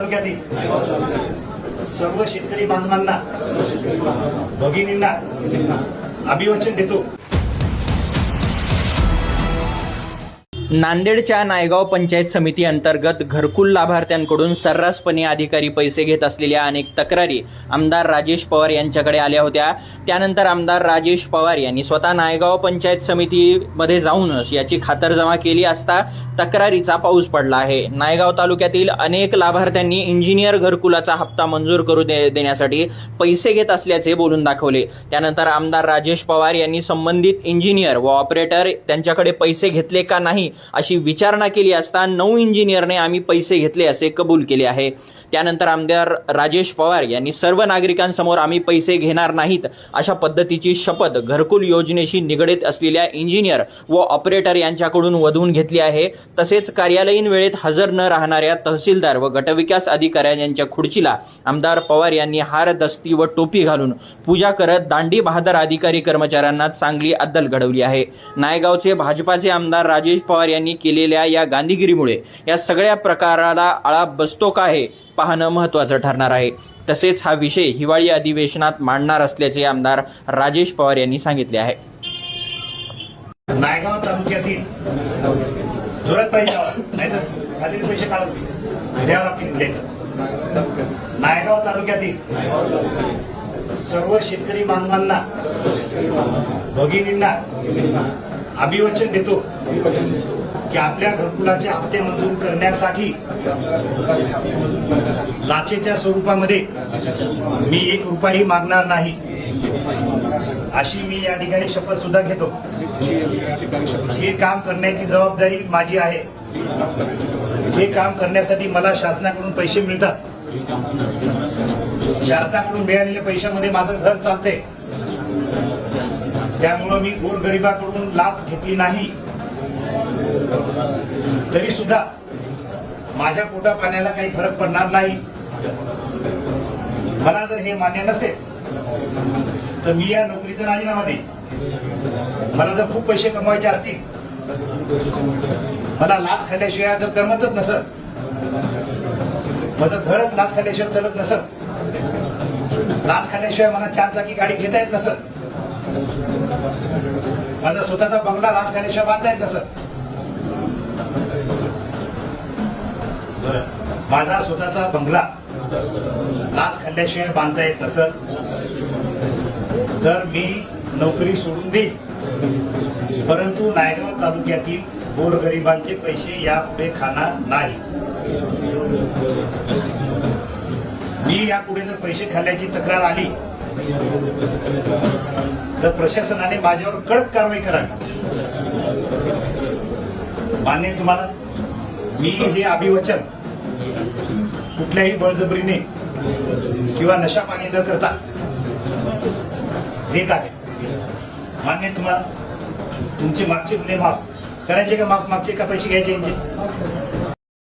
तालुक्यातील सर्व शेतकरी बांधवांना भगिनींना अभिवचन देतो. नांदेडच्या नायगाव पंचायत समिती अंतर्गत घरकुल लाभार्थ्यांकडून सर्रासपणे अधिकारी पैसे घेत असलेल्या अनेक तक्रारी आमदार राजेश पवार यांच्याकडे आल्या होत्या. त्यानंतर आमदार राजेश पवार यांनी स्वतः नायगाव पंचायत समितीमध्ये जाऊनच याची खातरजमा केली असता तक्रारीचा पाऊस पडला आहे. नायगाव तालुक्यातील अनेक लाभार्थ्यांनी इंजिनियर घरकुलाचा हप्ता मंजूर करू दे देण्यासाठी पैसे घेत असल्याचे बोलून दाखवले. त्यानंतर आमदार राजेश पवार यांनी संबंधित इंजिनियर व ऑपरेटर त्यांच्याकडे पैसे घेतले का नाही अशी विचारणा केली असता नऊ इंजिनियरने आम्ही पैसे घेतले असे कबूल केले आहे. त्यानंतर आमदार राजेश पवार यांनी सर्व नागरिकांसमोर आम्ही पैसे घेणार नाहीत अशा पद्धतीची शपथ घरकुल योजनेशी निगडीत असलेल्या इंजिनियर व ऑपरेटर यांच्याकडून वधवून घेतली आहे. तसेच कार्यालयीन वेळेत हजर न राहणाऱ्या तहसीलदार व गटविकास अधिकाऱ्या यांच्या खुर्चीला आमदार पवार यांनी हार दस्ती व टोपी घालून पूजा करत दांडी बहादर अधिकारी कर्मचाऱ्यांना चांगली अद्दल घडवली आहे. नायगावचे भाजपाचे आमदार राजेश पवार यांनी केलेल्या या गांधीगिरीमुळे या सगळ्या प्रकाराला आळा बसतो का आहे पाहणं महत्त्वाचं ठरणार आहे. तसेच हा विषय हिवाळी अधिवेशनात मांडणार असल्याचे आमदार राजेश पवार यांनी सांगितले आहे. नायगाव तालुक्यातील पैसे नायगाव तालुक्यातील सर्व शेतकरी बांधवांना भगिनींना अभिवचन देतो. की आपल्या घरकुलाचे हप्ते मंजूर करण्यासाठी लाचेच्या स्वरूपामध्ये मी एक रुपयाही मागणार नाही. अशी मी या ठिकाणी शपथ सुद्धा घेतो. हे काम करण्याची जबाबदारी माझी आहे हे काम करण्यासाठी मला शासनाकडून पैसे मिळतात शासनाकडून मिळालेल्या पैशामध्ये माझं घर चालते त्यामुळं मी गोरगरिबाकडून लाच घेतली नाही. सुद्धा माझ्या पोटा पाण्याला काही फरक पडणार नाही. मला जर हे मान्य नसेल तर मी या नोकरीचा राजीनामा देईन मला जर खूप पैसे कमवायचे असतील मला लाच खाल्ल्याशिवाय जर करमतच नसत माझं घरच लाच खाल्ल्याशिवाय चलत नसत लाच खाल्ल्याशिवाय मला चार चाकी गाडी घेता येत नसत माझा स्वतःचा बंगला लाच खाल्ल्याशिवाय बांधता येत नसत माझा स्वतःचा बंगला. लाच खाल्ल्याशिवाय बांधता येत नसत तर मी नोकरी सोडून देईन. परंतु नायगाव तालुक्यातील गोरगरिबांचे पैसे यापुढे खाणार नाही. मी यापुढे जर पैसे खाल्ल्याची तक्रार आली तर प्रशासनाने माझ्यावर कडक कारवाई करावी. मान्य तुम्हाला? मी हे अभिवचन कुठल्याही बळजबरीने किंवा नशा पाणी न करता देत आहे. मान्य तुम्हाला? तुमचे मागचे गुन्हे माफ करायचे का? माफ मागचे का पैसे घ्यायचे यांचे?